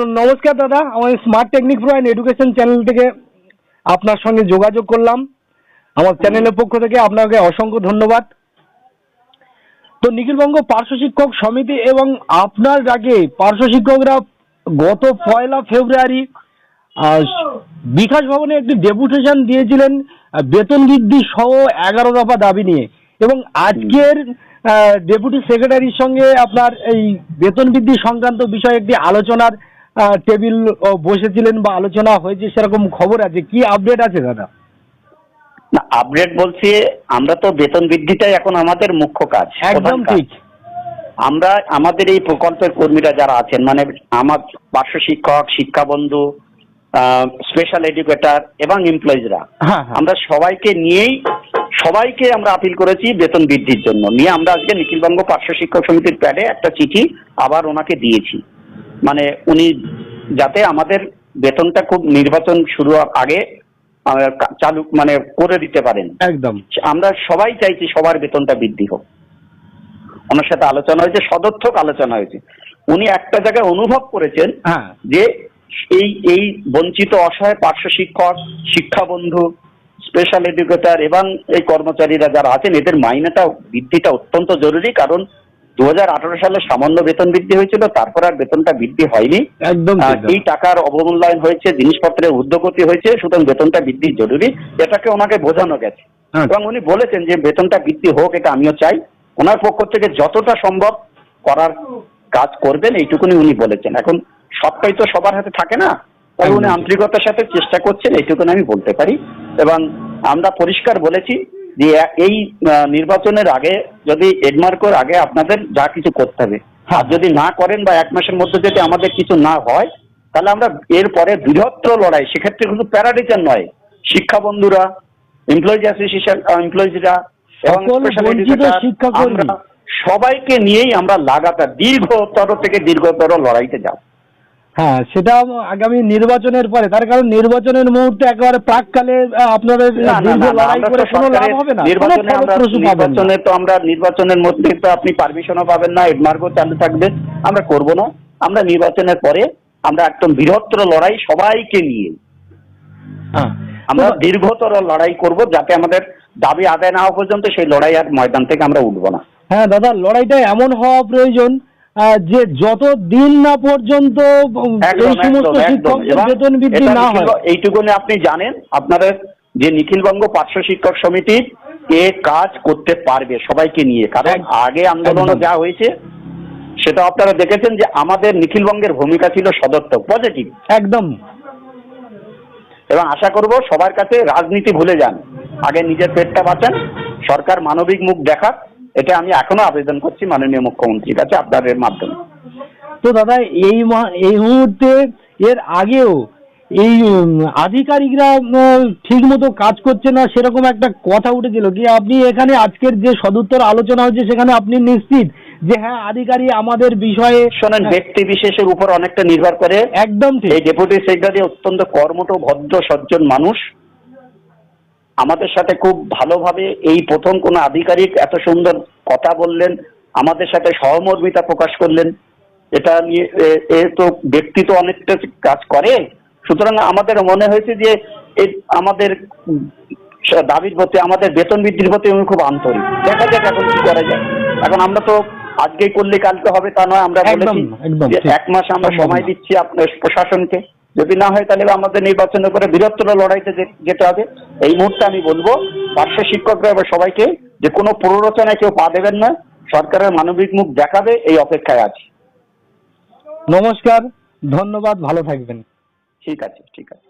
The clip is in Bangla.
নমস্কার দাদা আমার smart technique pro and education channel থেকে আপনার সঙ্গে যোগাযোগ করলাম। আমার চ্যানেলের পক্ষ থেকে আপনাকে অসংখ্য ধন্যবাদ। তো নিখিলবঙ্গ পার্শ্ব শিক্ষক সমিতি এবং আপনার ডাকে পার্শ্ব শিক্ষকরা গত পয়লা ফেব্রুয়ারি বিকাশ ভবনে একটি ডেপুটেশন দিয়েছিলেন বেতন বৃদ্ধি সহ এগারো দফা দাবি নিয়ে। এবং আজকের ডেপুটি সেক্রেটারির সঙ্গে আপনার এই বেতন বৃদ্ধি সংক্রান্ত বিষয়ে একটি আলোচনার টেবিল বসেছিলেন বা আলোচনা হয়েছে সেরকম খবর আছে। কি আপডেট আছে দাদা? না আপডেট বলছি আমরা তো বেতন বৃদ্ধিটাই এখন আমাদের মুখ্য কাজ একদম ঠিক। আমরা আমাদের এই প্রকল্পের কর্মীরা যারা আছেন মানে আমার পার্শ্ব শিক্ষক শিক্ষা শিক্ষাবন্ধু স্পেশাল এডুকেটর এবং এমপ্লয়িজরা হ্যাঁ হ্যাঁ। আমরা সবাইকে নিয়েই সবাইকে আমরা আপিল করেছি বেতন বৃদ্ধির জন্য। নিয়ে আমরা আজকে নিখিলবঙ্গ পার্শ্ব শিক্ষক সমিতির প্যাডে একটা চিঠি আবার ওনাকে দিয়েছি। মানে উনি যাতে আমাদের বেতনটা খুব নির্বাচন শুরু হওয়ার আগে চালু মানে করে দিতে পারেন। একদম। আমরা সবাই চাইছি সবার বেতনটা বৃদ্ধি হোক। ওনার সাথে আলোচনা হয়েছে সদর্থক আলোচনা হয়েছে। উনি একটা জায়গায় অনুভব করেছেন হ্যাঁ। যে এই এই বঞ্চিত অসহায় পার্শ্ব শিক্ষক শিক্ষা বন্ধু স্পেশাল এডুকেটর এবং এই কর্মচারীরা যারা আছেন এদের মাইনেটা বৃদ্ধিটা অত্যন্ত জরুরি কারণ দু হাজার আঠারো সালে সামান্য বেতন বৃদ্ধি হয়েছিল তারপর আর বেতনটা বৃদ্ধি হয়নি। একদম এই টাকার অবমূল্যায়ন হয়েছে জিনিসপত্রের ঊর্ধ্বগতি হয়েছে সুতরাং বেতনটা বৃদ্ধি জরুরি এটাকে ওনাকে বোঝানো গেছে। হ্যাঁ। এবং উনি বলেছেন যে বেতনটা বৃদ্ধি হোক এটা আমিও চাই। ওনার পক্ষ থেকে যতটা সম্ভব করার কাজ করবেন এইটুকুনি উনি বলেছেন। এখন সবটাই তো সবার হাতে থাকে না। তাই উনি আন্তরিকতার সাথে চেষ্টা করছেন এইটুকুনি আমি বলতে পারি। এবং আমরা পরিষ্কার বলেছি যে এই নির্বাচনের আগে যদি এডমার্কোর আগে আপনাদের যা কিছু করতে হবে। আর যদি না করেন বা এক মাসের মধ্যে যদি আমাদের কিছু না হয় তাহলে আমরা এরপরে বৃহত্তর লড়াই সেক্ষেত্রে শুধু প্যারাডিচার নয় শিক্ষা বন্ধুরা এমপ্লয়িজ অ্যাসোসিয়েশন এমপ্লয়িজরা এবং সবাইকে নিয়েই আমরা লাগাতার দীর্ঘতর থেকে দীর্ঘতর লড়াইতে যাব। হ্যাঁ সেটা আগামী নির্বাচনের পরে। তার কারণ নির্বাচনের মুহূর্তে একেবারে প্রাককালে আপনাদের লড়াই করে কোনো লাভ হবে না। নির্বাচনে আমরা তো আমরা নির্বাচনের মধ্যে তো আপনি পারমিশনও পাবেন না এডমার্কও চালু থাকবে। আমরা করব না। আমরা নির্বাচনের পরে আমরা একদম বৃহত্তর লড়াই সবাইকে নিয়ে। হ্যাঁ। আমরা দীর্ঘতর লড়াই করব যাতে আমাদের দাবি আদায় না হওয়া পর্যন্ত সেই লড়াই আর ময়দান থেকে আমরা উঠবো না। হ্যাঁ দাদা লড়াইটা এমন হওয়া প্রয়োজন যে যত দিন না পর্যন্ত এই সমস্ত শিক্ষকদের বেতন বৃদ্ধি না হয়। এইটুকুনি আপনি জানেন আপনাদের যে নিখিলবঙ্গ পার্শ্ব শিক্ষক সমিতি এ কাজ করতে পারবে সবাইকে নিয়ে। কারণ আগে আন্দোলনে যা হয়েছে সেটা আপনারা দেখেছেন যে আমাদের নিখিলবঙ্গের ভূমিকা ছিল সদর্থক পজিটিভ একদম। এবং আশা করব সবার কাছে রাজনীতি ভুলে যান। আগে নিজের পেটটা বাঁচান সরকার মানবিক মুখ দেখাক এটা আমি এখনও আবেদন করছি মাননীয় মুখ্যমন্ত্রীর কাছে আপনাদের মাধ্যমে। তো দাদা এই এই মুহূর্তে এর আগেও এই আধিকারিকরা ঠিক মতো কাজ করছে না সেরকম একটা কথা উঠেছিল কি আপনি এখানে আজকের যে সদুত্তর আলোচনা হচ্ছে সেখানে আপনি নিশ্চিত যে হ্যাঁ আধিকারিক আমাদের বিষয়ে শোনেন ব্যক্তি বিশেষের উপর অনেকটা নির্ভর করে। একদম ঠিক। এই ডেপুটি সেক্রেটারি অত্যন্ত কর্মঠ ভদ্র সজ্জন মানুষ। আমাদের সাথে খুব ভালোভাবে এই প্রথম কোন আধিকারিক এত সুন্দর কথা বললেন আমাদের সাথে সহমর্মিতা প্রকাশ করলেন। এটা নিয়ে এ- তো ব্যক্তি তো অনেকটা কাজ করে। সুতরাং আমাদের মনে হয়েছে যে আমাদের দাবির প্রতি আমাদের বেতন বৃদ্ধির প্রতি আমি খুব আন্তরিক। দেখা যাক এখন কি করা যায়। এখন আমরা তো আজকেই করলে কালকে হবে তা নয় আমরা বলেছি। এক মাস আমরা সময় দিচ্ছি আপনার প্রশাসনকে। যদি না হয় তাহলে আমাদের নির্বাচনের করে বৃহত্তর লড়াইতে যেতে হবে। এই মুহূর্তে আমি বলব পার্শ্ব শিক্ষকরা এবার সবাইকে যে কোনো প্ররোচনায় কেউ পা দেবেন না সরকারের মানবিক মুখ দেখাবে এই অপেক্ষায় আছি। নমস্কার ধন্যবাদ ভালো থাকবেন। ঠিক আছে ঠিক আছে।